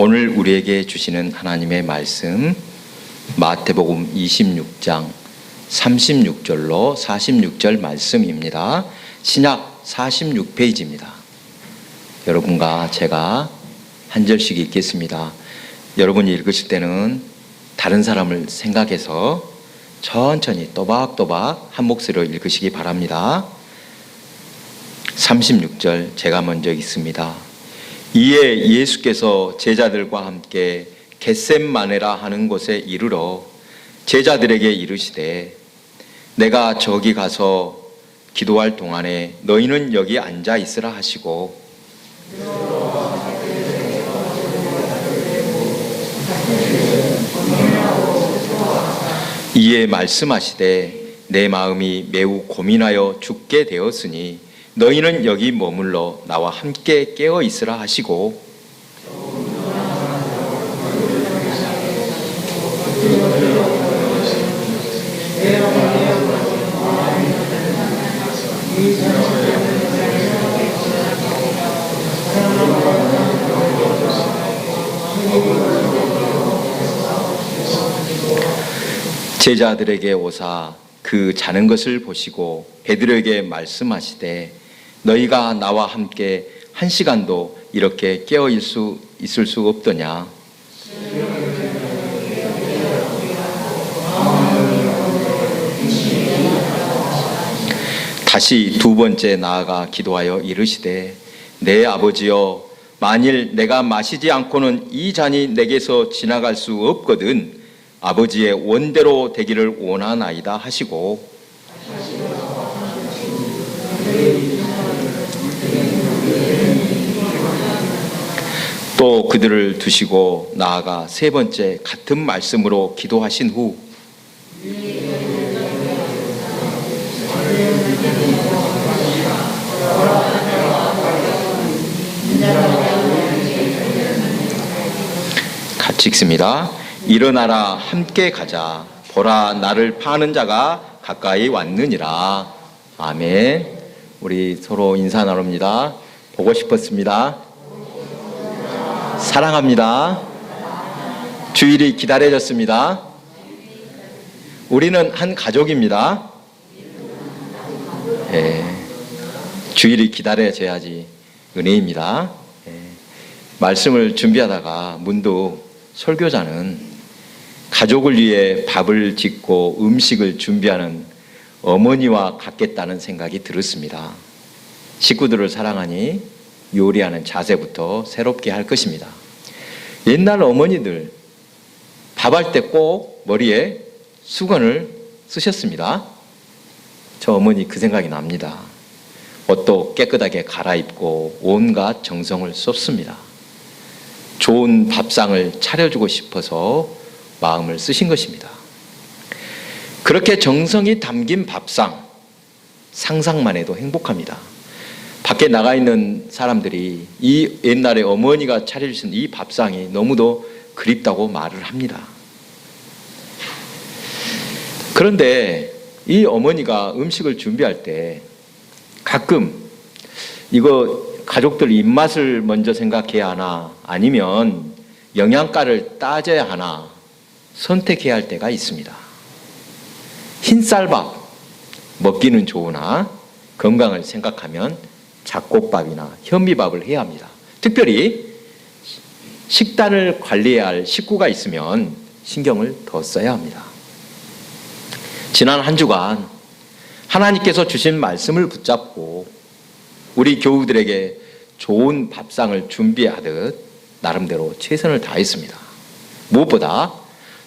오늘 우리에게 주시는 하나님의 말씀 마태복음 26장 36절로 46절 말씀입니다. 신약 46페이지입니다. 여러분과 제가 한 절씩 읽겠습니다. 여러분이 읽으실 때는 다른 사람을 생각해서 천천히 또박또박 한 목소리로 읽으시기 바랍니다. 36절 제가 먼저 읽습니다. 이에 예수께서 제자들과 함께 겟셈마네라 하는 곳에 이르러 제자들에게 이르시되 내가 저기 가서 기도할 동안에 너희는 여기 앉아 있으라 하시고 이에 말씀하시되 내 마음이 매우 고민하여 죽게 되었으니 너희는 여기 머물러 나와 함께 깨어 있으라 하시고. 제자들에게 오사 그 자는 것을 보시고 베드로에게 말씀하시되 너희가 나와 함께 한 시간도 이렇게 깨어 있을 수 있을 수 없더냐? 다시 두 번째 나아가 기도하여 이르시되 내 아버지여 만일 내가 마시지 않고는 이 잔이 내게서 지나갈 수 없거든 아버지의 원대로 되기를 원하나이다 하시고 또 그들을 두시고 나아가 세 번째 같은 말씀으로 기도하신 후 같이 읽습니다. 일어나라 함께 가자. 보라 나를 파는 자가 가까이 왔느니라. 아멘. 우리 서로 인사 나눕니다. 보고 싶었습니다. 사랑합니다. 주일이 기다려졌습니다. 우리는 한 가족입니다. 예. 주일이 기다려져야지 은혜입니다. 예. 말씀을 준비하다가 문득 설교자는 가족을 위해 밥을 짓고 음식을 준비하는 어머니와 같겠다는 생각이 들었습니다. 식구들을 사랑하니 요리하는 자세부터 새롭게 할 것입니다. 옛날 어머니들 밥할 때 꼭 머리에 수건을 쓰셨습니다. 저 어머니 그 생각이 납니다. 옷도 깨끗하게 갈아입고 온갖 정성을 쏟습니다. 좋은 밥상을 차려주고 싶어서 마음을 쓰신 것입니다. 그렇게 정성이 담긴 밥상, 상상만 해도 행복합니다. 밖에 나가 있는 사람들이 이 옛날에 어머니가 차려주신 이 밥상이 너무도 그립다고 말을 합니다. 그런데 이 어머니가 음식을 준비할 때 가끔 이거 가족들 입맛을 먼저 생각해야 하나 아니면 영양가를 따져야 하나 선택해야 할 때가 있습니다. 흰쌀밥 먹기는 좋으나 건강을 생각하면 잡곡밥이나 현미밥을 해야 합니다. 특별히 식단을 관리해야 할 식구가 있으면 신경을 더 써야 합니다. 지난 한 주간 하나님께서 주신 말씀을 붙잡고 우리 교우들에게 좋은 밥상을 준비하듯 나름대로 최선을 다했습니다. 무엇보다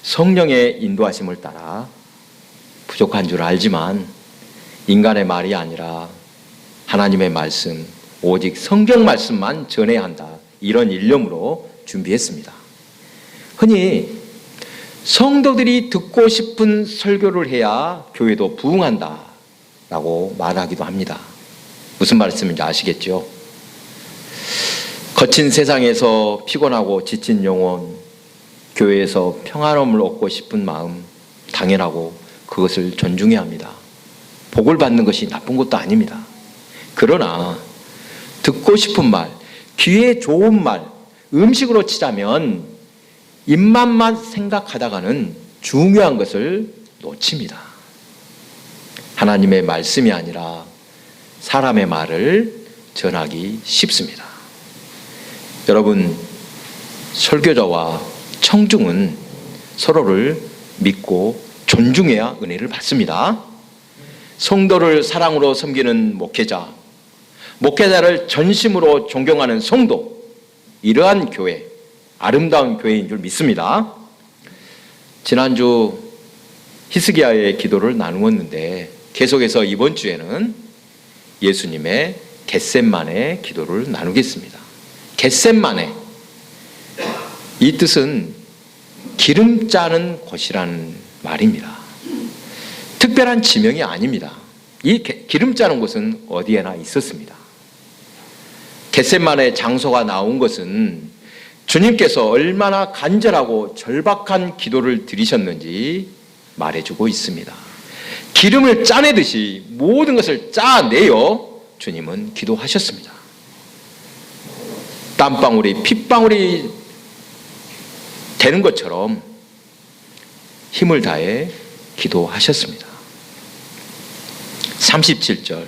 성령의 인도하심을 따라 부족한 줄 알지만 인간의 말이 아니라 하나님의 말씀, 오직 성경 말씀만 전해야 한다. 이런 일념으로 준비했습니다. 흔히 성도들이 듣고 싶은 설교를 해야 교회도 부흥한다. 라고 말하기도 합니다. 무슨 말씀인지 아시겠죠? 거친 세상에서 피곤하고 지친 영혼, 교회에서 평화로움을 얻고 싶은 마음, 당연하고 그것을 존중해야 합니다. 복을 받는 것이 나쁜 것도 아닙니다. 그러나 듣고 싶은 말, 귀에 좋은 말, 음식으로 치자면 입맛만 생각하다가는 중요한 것을 놓칩니다. 하나님의 말씀이 아니라 사람의 말을 전하기 쉽습니다. 여러분, 설교자와 청중은 서로를 믿고 존중해야 은혜를 받습니다. 성도를 사랑으로 섬기는 목회자, 목회자를 전심으로 존경하는 성도, 이러한 교회, 아름다운 교회인 줄 믿습니다. 지난주 히스기야의 기도를 나누었는데 계속해서 이번 주에는 예수님의 겟셋만의 기도를 나누겠습니다. 겟셋만의 이 뜻은 기름 짜는 곳이라는 말입니다. 특별한 지명이 아닙니다. 이 게- 기름 짜는 곳은 어디에나 있었습니다. 겟셋만의 장소가 나온 것은 주님께서 얼마나 간절하고 절박한 기도를 드리셨는지 말해주고 있습니다. 기름을 짜내듯이 모든 것을 짜내어 주님은 기도하셨습니다. 땀방울이 핏방울이 되는 것처럼 힘을 다해 기도하셨습니다. 37절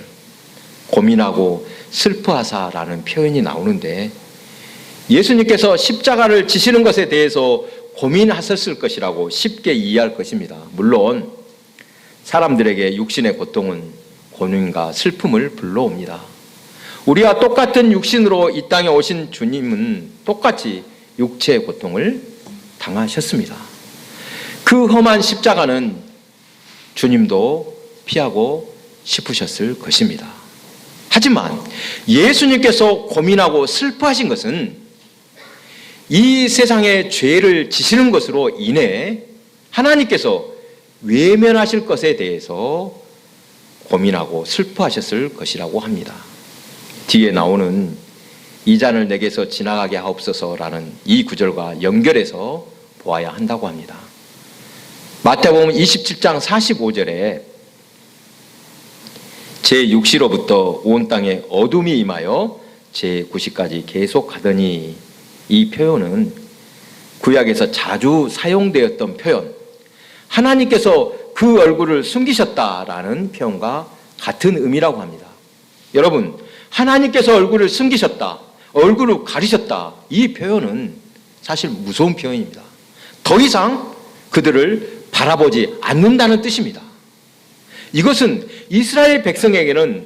고민하고 슬퍼하사라는 표현이 나오는데 예수님께서 십자가를 지시는 것에 대해서 고민하셨을 것이라고 쉽게 이해할 것입니다. 물론 사람들에게 육신의 고통은 고민과 슬픔을 불러옵니다. 우리와 똑같은 육신으로 이 땅에 오신 주님은 똑같이 육체의 고통을 당하셨습니다. 그 험한 십자가는 주님도 피하고 싶으셨을 것입니다. 하지만 예수님께서 고민하고 슬퍼하신 것은 이 세상의 죄를 지시는 것으로 인해 하나님께서 외면하실 것에 대해서 고민하고 슬퍼하셨을 것이라고 합니다. 뒤에 나오는 이 잔을 내게서 지나가게 하옵소서라는 이 구절과 연결해서 보아야 한다고 합니다. 마태복음 27장 45절에 제 6시로부터 온 땅에 어둠이 임하여 제 9시까지 계속 가더니 이 표현은 구약에서 자주 사용되었던 표현 하나님께서 그 얼굴을 숨기셨다라는 표현과 같은 의미라고 합니다. 여러분 하나님께서 얼굴을 숨기셨다 얼굴을 가리셨다 이 표현은 사실 무서운 표현입니다. 더 이상 그들을 바라보지 않는다는 뜻입니다. 이것은 이스라엘 백성에게는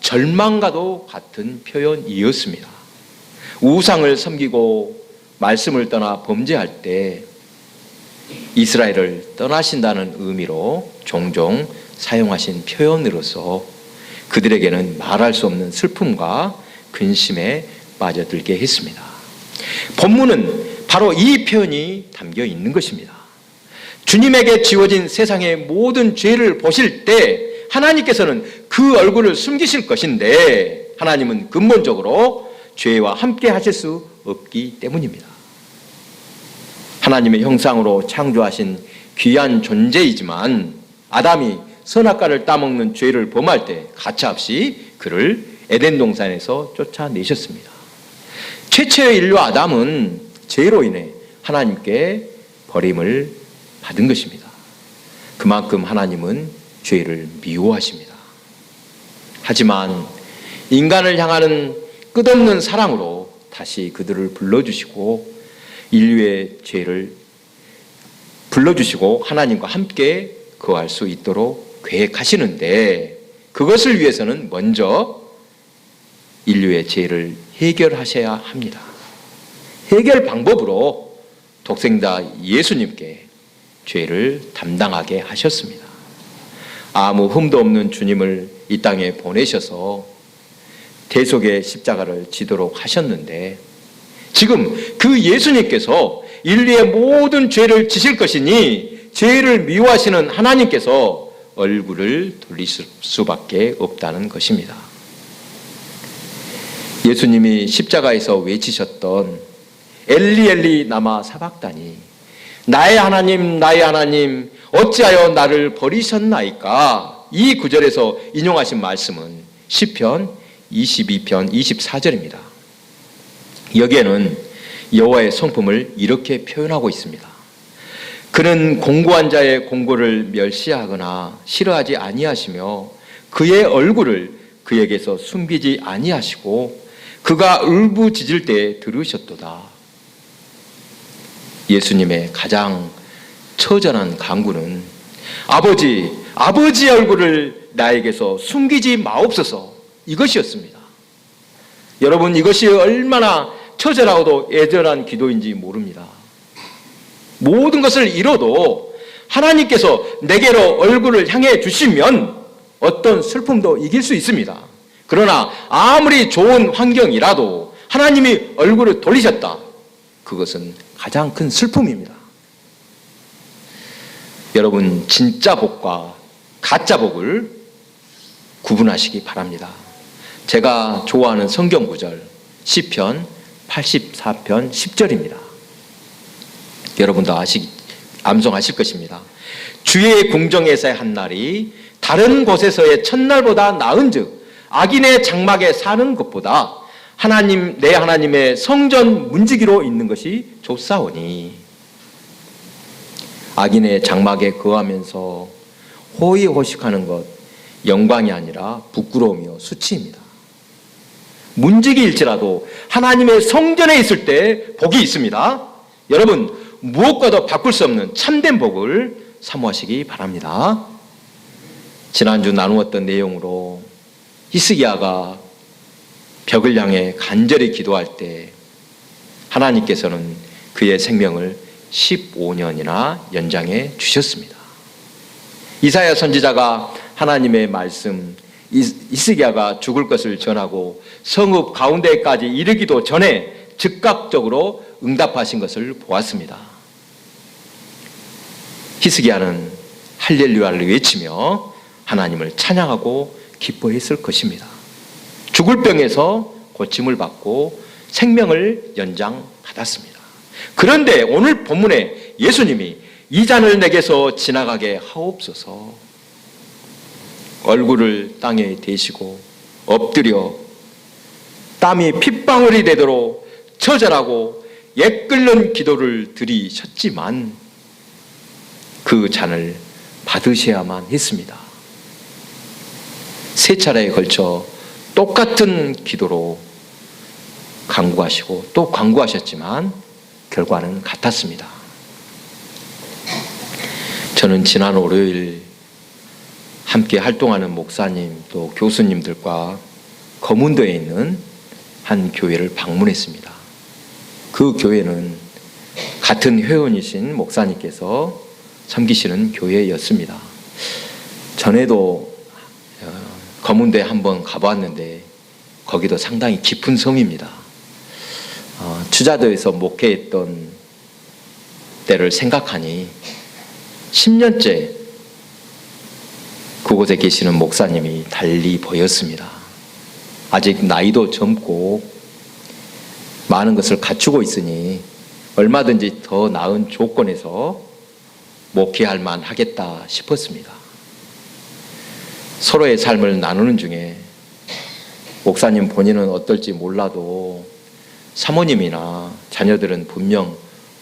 절망과도 같은 표현이었습니다. 우상을 섬기고 말씀을 떠나 범죄할 때 이스라엘을 떠나신다는 의미로 종종 사용하신 표현으로서 그들에게는 말할 수 없는 슬픔과 근심에 빠져들게 했습니다. 본문은 바로 이 표현이 담겨 있는 것입니다. 주님에게 지워진 세상의 모든 죄를 보실 때 하나님께서는 그 얼굴을 숨기실 것인데 하나님은 근본적으로 죄와 함께 하실 수 없기 때문입니다. 하나님의 형상으로 창조하신 귀한 존재이지만 아담이 선악과를 따먹는 죄를 범할 때 가차없이 그를 에덴 동산에서 쫓아내셨습니다. 최초의 인류 아담은 죄로 인해 하나님께 버림을 받은 것입니다. 그만큼 하나님은 죄를 미워하십니다. 하지만 인간을 향하는 끝없는 사랑으로 다시 그들을 불러주시고 인류의 죄를 불러주시고 하나님과 함께 거할 수 있도록 계획하시는데 그것을 위해서는 먼저 인류의 죄를 해결하셔야 합니다. 해결 방법으로 독생자 예수님께 죄를 담당하게 하셨습니다. 아무 흠도 없는 주님을 이 땅에 보내셔서 대속의 십자가를 지도록 하셨는데 지금 그 예수님께서 인류의 모든 죄를 지실 것이니 죄를 미워하시는 하나님께서 얼굴을 돌리실 수밖에 없다는 것입니다. 예수님이 십자가에서 외치셨던 엘리 엘리 나마 사박다니 나의 하나님 나의 하나님 어찌하여 나를 버리셨나이까 이 구절에서 인용하신 말씀은 시편 22편 24절입니다. 여기에는 여호와의 성품을 이렇게 표현하고 있습니다. 그는 공고한 자의 공고를 멸시하거나 싫어하지 아니하시며 그의 얼굴을 그에게서 숨기지 아니하시고 그가 울부짖을 때 들으셨도다. 예수님의 가장 처절한 강구는 아버지, 아버지의 얼굴을 나에게서 숨기지 마옵소서 이것이었습니다. 여러분 이것이 얼마나 처절하고도 애절한 기도인지 모릅니다. 모든 것을 잃어도 하나님께서 내게로 얼굴을 향해 주시면 어떤 슬픔도 이길 수 있습니다. 그러나 아무리 좋은 환경이라도 하나님이 얼굴을 돌리셨다. 그것은 가장 큰 슬픔입니다. 여러분 진짜 복과 가짜 복을 구분하시기 바랍니다. 제가 좋아하는 성경 구절 시편 84편 10절입니다. 여러분도 아시 암송하실 것입니다. 주의 궁정에서의 한 날이 다른 곳에서의 첫날보다 나은 즉 악인의 장막에 사는 것보다 하나님 내 하나님의 성전 문지기로 있는 것이 좋사오니 악인의 장막에 거하면서 호의호식하는 것 영광이 아니라 부끄러움이요 수치입니다. 문지기일지라도 하나님의 성전에 있을 때 복이 있습니다. 여러분 무엇과도 바꿀 수 없는 참된 복을 사모하시기 바랍니다. 지난주 나누었던 내용으로 히스기야가 벽을 향해 간절히 기도할 때 하나님께서는 그의 생명을 15년이나 연장해 주셨습니다. 이사야 선지자가 하나님의 말씀 이스기야가 죽을 것을 전하고 성읍 가운데까지 이르기도 전에 즉각적으로 응답하신 것을 보았습니다. 히스기야는 할렐루야를 외치며 하나님을 찬양하고 기뻐했을 것입니다. 죽을 병에서 고침을 받고 생명을 연장받았습니다. 그런데 오늘 본문에 예수님이 이 잔을 내게서 지나가게 하옵소서 얼굴을 땅에 대시고 엎드려 땀이 핏방울이 되도록 처절하고 옛 끓는 기도를 드리셨지만 그 잔을 받으셔야만 했습니다. 세 차례에 걸쳐 똑같은 기도로 강구하시고 또 강구하셨지만 결과는 같았습니다. 저는 지난 월요일 함께 활동하는 목사님 또 교수님들과 거문도에 있는 한 교회를 방문했습니다. 그 교회는 같은 회원이신 목사님께서 섬기시는 교회였습니다. 전에도 어, 거문도에 한번 가보았는데 거기도 상당히 깊은 섬입니다. 어, 주자도에서 목회했던 때를 생각하니 10년째 그곳에 계시는 목사님이 달리 보였습니다. 아직 나이도 젊고 많은 것을 갖추고 있으니 얼마든지 더 나은 조건에서 목회할 만 하겠다 싶었습니다. 서로의 삶을 나누는 중에 목사님 본인은 어떨지 몰라도 사모님이나 자녀들은 분명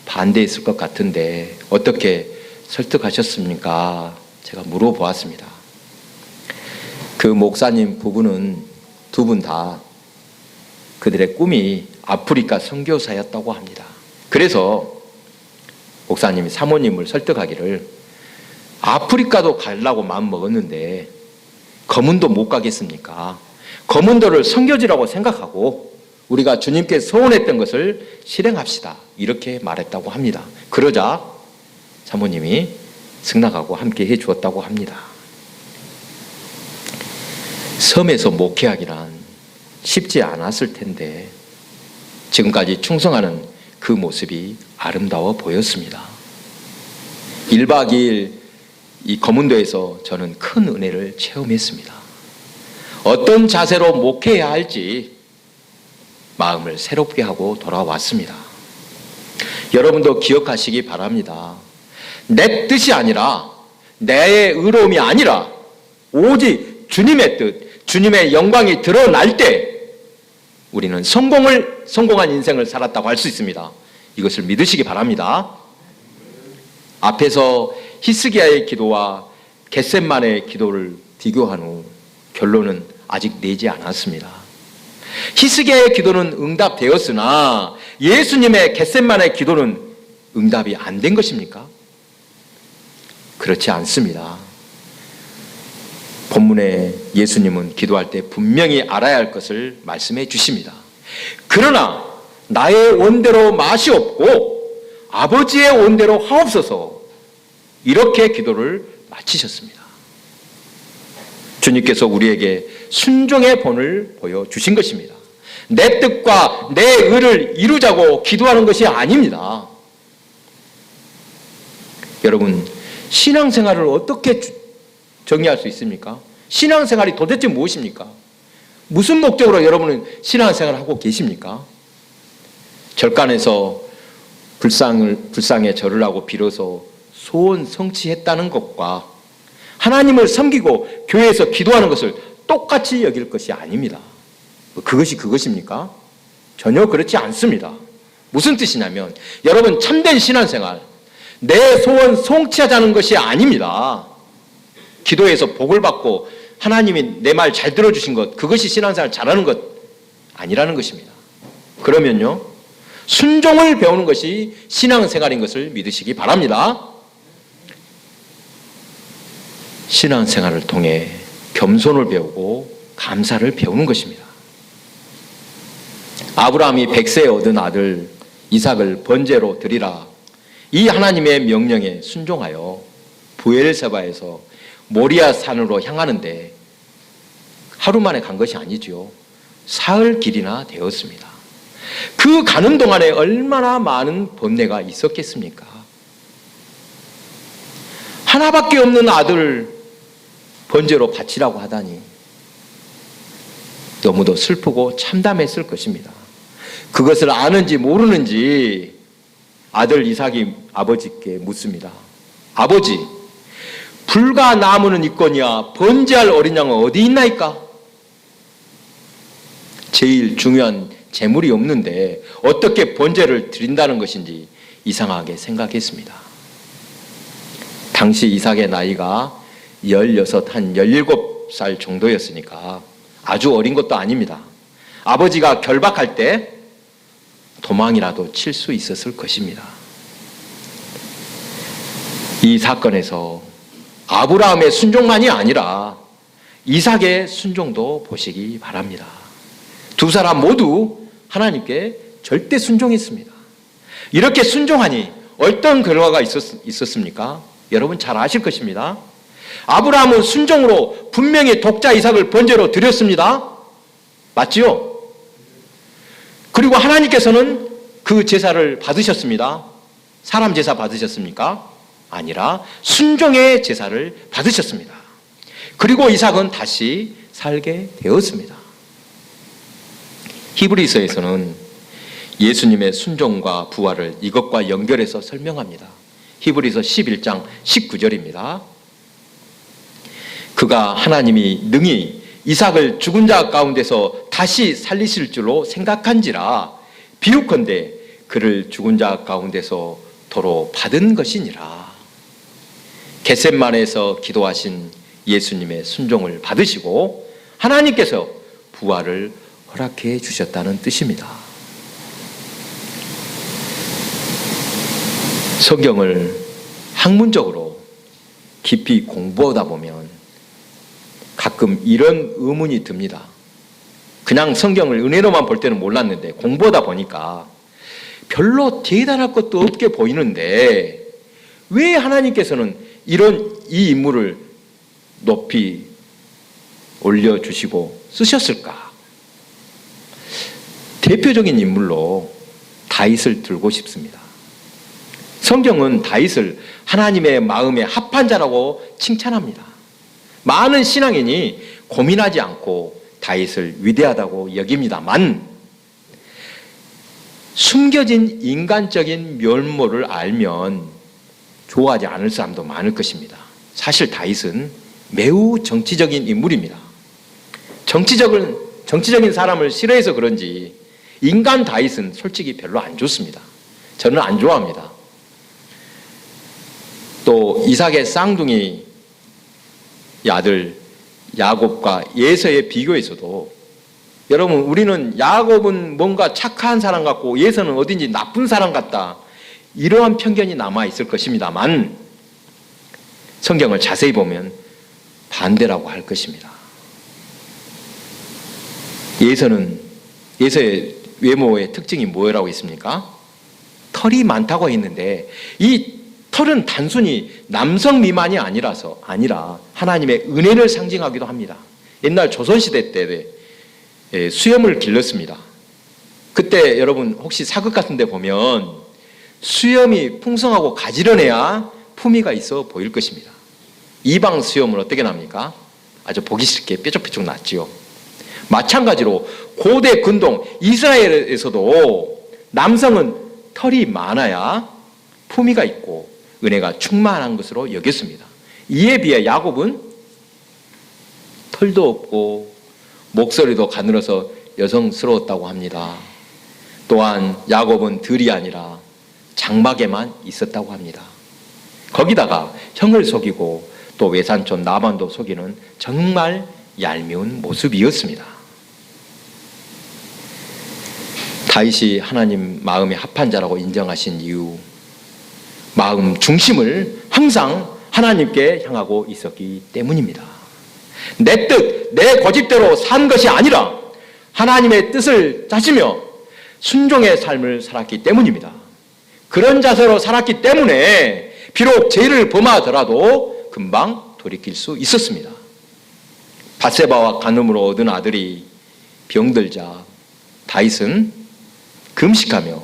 반대했을 것 같은데 어떻게 설득하셨습니까? 제가 물어보았습니다. 그 목사님 부부는 두 분 다 그들의 꿈이 아프리카 선교사였다고 합니다. 그래서 목사님이 사모님을 설득하기를 아프리카도 가려고 마음 먹었는데 검은도 못 가겠습니까? 검은도를 선교지라고 생각하고 우리가 주님께 소원했던 것을 실행합시다. 이렇게 말했다고 합니다. 그러자 사모님이 승낙하고 함께 해 주었다고 합니다. 섬에서 목회하기란 쉽지 않았을 텐데 지금까지 충성하는 그 모습이 아름다워 보였습니다. 1박 2일 이 검은도에서 저는 큰 은혜를 체험했습니다. 어떤 자세로 목회해야 할지 마음을 새롭게 하고 돌아왔습니다. 여러분도 기억하시기 바랍니다. 내 뜻이 아니라 내 의로움이 아니라 오직 주님의 뜻, 주님의 영광이 드러날 때 우리는 성공을 성공한 인생을 살았다고 할 수 있습니다. 이것을 믿으시기 바랍니다. 앞에서 히스기야의 기도와 겟셋만의 기도를 비교한 후 결론은 아직 내지 않았습니다. 히스기야의 기도는 응답되었으나 예수님의 겟셋만의 기도는 응답이 안 된 것입니까? 그렇지 않습니다. 본문에 예수님은 기도할 때 분명히 알아야 할 것을 말씀해 주십니다. 그러나 나의 원대로 맛이 없고 아버지의 원대로 하옵소서 이렇게 기도를 마치셨습니다. 주님께서 우리에게 순종의 본을 보여주신 것입니다. 내 뜻과 내 의를 이루자고 기도하는 것이 아닙니다. 여러분, 신앙생활을 어떻게 주- 정리할 수 있습니까? 신앙생활이 도대체 무엇입니까? 무슨 목적으로 여러분은 신앙생활을 하고 계십니까? 절간에서 불상을, 불상에 절을 하고 빌어서 소원 성취했다는 것과 하나님을 섬기고 교회에서 기도하는 것을 똑같이 여길 것이 아닙니다. 그것이 그것입니까? 전혀 그렇지 않습니다. 무슨 뜻이냐면 여러분 참된 신앙생활 내 소원 성취하자는 것이 아닙니다. 기도해서 복을 받고 하나님이 내 말 잘 들어주신 것 그것이 신앙생활 잘하는 것 아니라는 것입니다. 그러면요 순종을 배우는 것이 신앙생활인 것을 믿으시기 바랍니다. 신앙생활을 통해 겸손을 배우고 감사를 배우는 것입니다. 아브라함이 백세에 얻은 아들 이삭을 번제로 드리라. 이 하나님의 명령에 순종하여 부엘세바에서 모리아 산으로 향하는데 하루 만에 간 것이 아니죠. 사흘 길이나 되었습니다. 그 가는 동안에 얼마나 많은 번뇌가 있었겠습니까? 하나밖에 없는 아들을 번제로 바치라고 하다니 너무도 슬프고 참담했을 것입니다. 그것을 아는지 모르는지 아들 이삭이 아버지께 묻습니다. 아버지, 불과 나무는 있거니와 번제할 어린 양은 어디 있나이까? 제일 중요한 재물이 없는데 어떻게 번제를 드린다는 것인지 이상하게 생각했습니다. 당시 이삭의 나이가 16, 한 17살 정도였으니까 아주 어린 것도 아닙니다. 아버지가 결박할 때 도망이라도 칠 수 있었을 것입니다. 이 사건에서 아브라함의 순종만이 아니라 이삭의 순종도 보시기 바랍니다. 두 사람 모두 하나님께 절대 순종했습니다. 이렇게 순종하니 어떤 결과가 있었, 있었습니까? 여러분 잘 아실 것입니다. 아브라함은 순종으로 분명히 독자 이삭을 번제로 드렸습니다. 맞지요? 그리고 하나님께서는 그 제사를 받으셨습니다. 사람 제사 받으셨습니까? 아니라 순종의 제사를 받으셨습니다. 그리고 이삭은 다시 살게 되었습니다. 히브리서에서는 예수님의 순종과 부활을 이것과 연결해서 설명합니다. 히브리서 11장 19절입니다. 그가 하나님이 능히 이삭을 죽은 자 가운데서 다시 살리실 줄로 생각한지라 비유컨대 그를 죽은 자 가운데서 도로 받은 것이니라. 겟셋만에서 기도하신 예수님의 순종을 받으시고 하나님께서 부활을 허락해 주셨다는 뜻입니다. 성경을 학문적으로 깊이 공부하다 보면 가끔 이런 의문이 듭니다. 그냥 성경을 은혜로만 볼 때는 몰랐는데 공부하다 보니까 별로 대단할 것도 없게 보이는데 왜 하나님께서는 이런 이 인물을 높이 올려주시고 쓰셨을까? 대표적인 인물로 다윗을 들고 싶습니다. 성경은 다윗을 하나님의 마음에 합한 자라고 칭찬합니다. 많은 신앙인이 고민하지 않고 다윗을 위대하다고 여깁니다만 숨겨진 인간적인 면모를 알면 좋아하지 않을 사람도 많을 것입니다. 사실 다윗은 매우 정치적인 인물입니다. 정치적인 정치적인 사람을 싫어해서 그런지 인간 다윗은 솔직히 별로 안 좋습니다. 저는 안 좋아합니다. 또 이삭의 쌍둥이 아들 야곱과 예서의 비교에서도 여러분 우리는 야곱은 뭔가 착한 사람 같고 예서는 어딘지 나쁜 사람 같다. 이러한 편견이 남아 있을 것입니다만 성경을 자세히 보면 반대라고 할 것입니다. 예서는 예서의 외모의 특징이 뭐라고 있습니까? 털이 많다고 했는데 이 털은 단순히 남성 미만이 아니라서 아니라 하나님의 은혜를 상징하기도 합니다. 옛날 조선 시대 때 예, 수염을 길렀습니다. 그때 여러분 혹시 사극 같은 데 보면 수염이 풍성하고 가지런해야 품위가 있어 보일 것입니다. 이방 수염은 어떻게 납니까? 아주 보기 싫게 뾰족뾰족 났지요. 마찬가지로 고대 근동 이스라엘에서도 남성은 털이 많아야 품위가 있고 은혜가 충만한 것으로 여겼습니다. 이에 비해 야곱은 털도 없고 목소리도 가늘어서 여성스러웠다고 합니다. 또한 야곱은 들이 아니라 장막에만 있었다고 합니다. 거기다가 형을 속이고 또 외산촌 나반도 속이는 정말 얄미운 모습이었습니다. 다윗이 하나님 마음에 합한 자라고 인정하신 이유, 마음 중심을 항상 하나님께 향하고 있었기 때문입니다. 내 뜻, 내 고집대로 산 것이 아니라 하나님의 뜻을 따지며 순종의 삶을 살았기 때문입니다. 그런 자세로 살았기 때문에 비록 죄를 범하더라도 금방 돌이킬 수 있었습니다. 바세바와 간음으로 얻은 아들이 병들자 다윗은 금식하며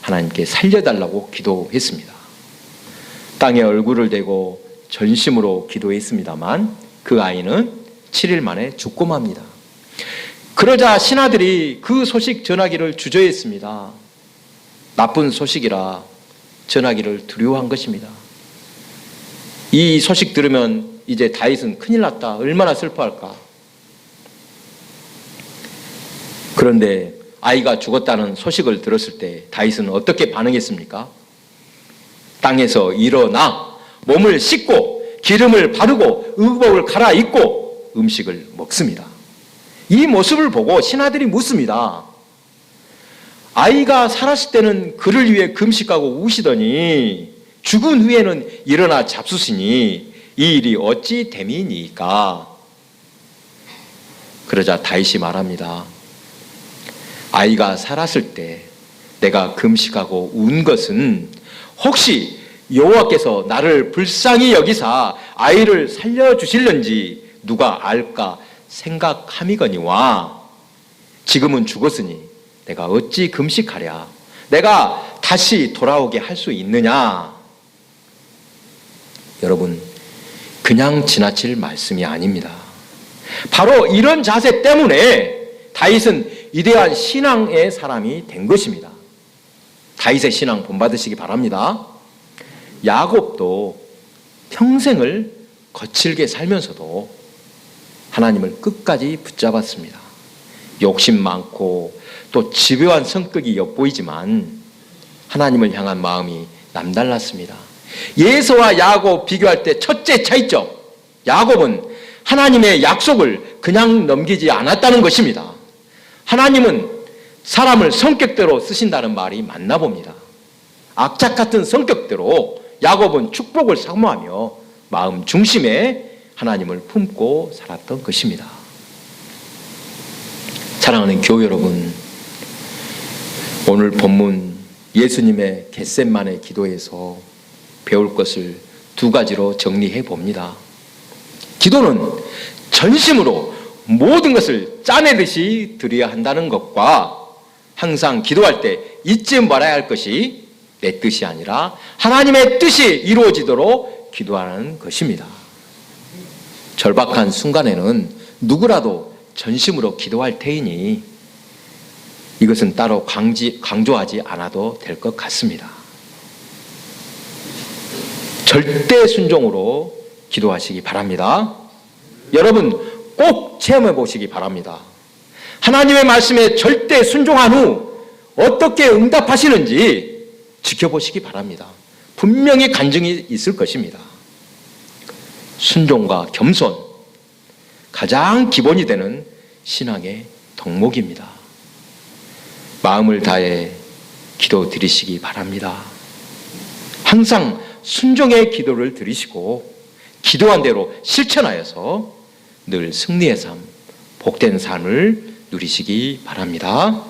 하나님께 살려달라고 기도했습니다. 땅에 얼굴을 대고 전심으로 기도했습니다만 그 아이는 7일 만에 죽고 맙니다. 그러자 신하들이 그 소식 전하기를 주저했습니다. 나쁜 소식이라 전하기를 두려워한 것입니다. 이 소식 들으면 이제 다윗은 큰일 났다. 얼마나 슬퍼할까. 그런데 아이가 죽었다는 소식을 들었을 때 다윗은 어떻게 반응했습니까? 땅에서 일어나 몸을 씻고 기름을 바르고 의복을 갈아입고 음식을 먹습니다. 이 모습을 보고 신하들이 묻습니다. 아이가 살았을 때는 그를 위해 금식하고 우시더니 죽은 후에는 일어나 잡수시니 이 일이 어찌 됨이니까? 그러자 다윗이 말합니다. 아이가 살았을 때 내가 금식하고 운 것은 혹시 여호와께서 나를 불쌍히 여기사 아이를 살려 주실는지 누가 알까 생각함이거니와 지금은 죽었으니 내가 어찌 금식하랴 내가 다시 돌아오게 할 수 있느냐 여러분 그냥 지나칠 말씀이 아닙니다. 바로 이런 자세 때문에 다윗은 위대한 신앙의 사람이 된 것입니다. 다윗의 신앙 본받으시기 바랍니다. 야곱도 평생을 거칠게 살면서도 하나님을 끝까지 붙잡았습니다. 욕심 많고 또 집요한 성격이 엿보이지만 하나님을 향한 마음이 남달랐습니다. 예서와 야곱 비교할 때 첫째 차이점. 야곱은 하나님의 약속을 그냥 넘기지 않았다는 것입니다. 하나님은 사람을 성격대로 쓰신다는 말이 맞나 봅니다. 악착 같은 성격대로 야곱은 축복을 사모하며 마음 중심에 하나님을 품고 살았던 것입니다. 사랑하는 교회 여러분, 오늘 본문 예수님의 겟셋만의 기도에서 배울 것을 두 가지로 정리해 봅니다. 기도는 전심으로 모든 것을 짜내듯이 드려야 한다는 것과 항상 기도할 때 잊지 말아야 할 것이 내 뜻이 아니라 하나님의 뜻이 이루어지도록 기도하는 것입니다. 절박한 순간에는 누구라도 전심으로 기도할 테이니 이것은 따로 강지, 강조하지 않아도 될 것 같습니다. 절대 순종으로 기도하시기 바랍니다. 여러분 꼭 체험해 보시기 바랍니다. 하나님의 말씀에 절대 순종한 후 어떻게 응답하시는지 지켜보시기 바랍니다. 분명히 간증이 있을 것입니다. 순종과 겸손, 가장 기본이 되는 신앙의 덕목입니다. 마음을 다해 기도 드리시기 바랍니다. 항상 순종의 기도를 드리시고 기도한 대로 실천하여서 늘 승리의 삶, 복된 삶을 누리시기 바랍니다.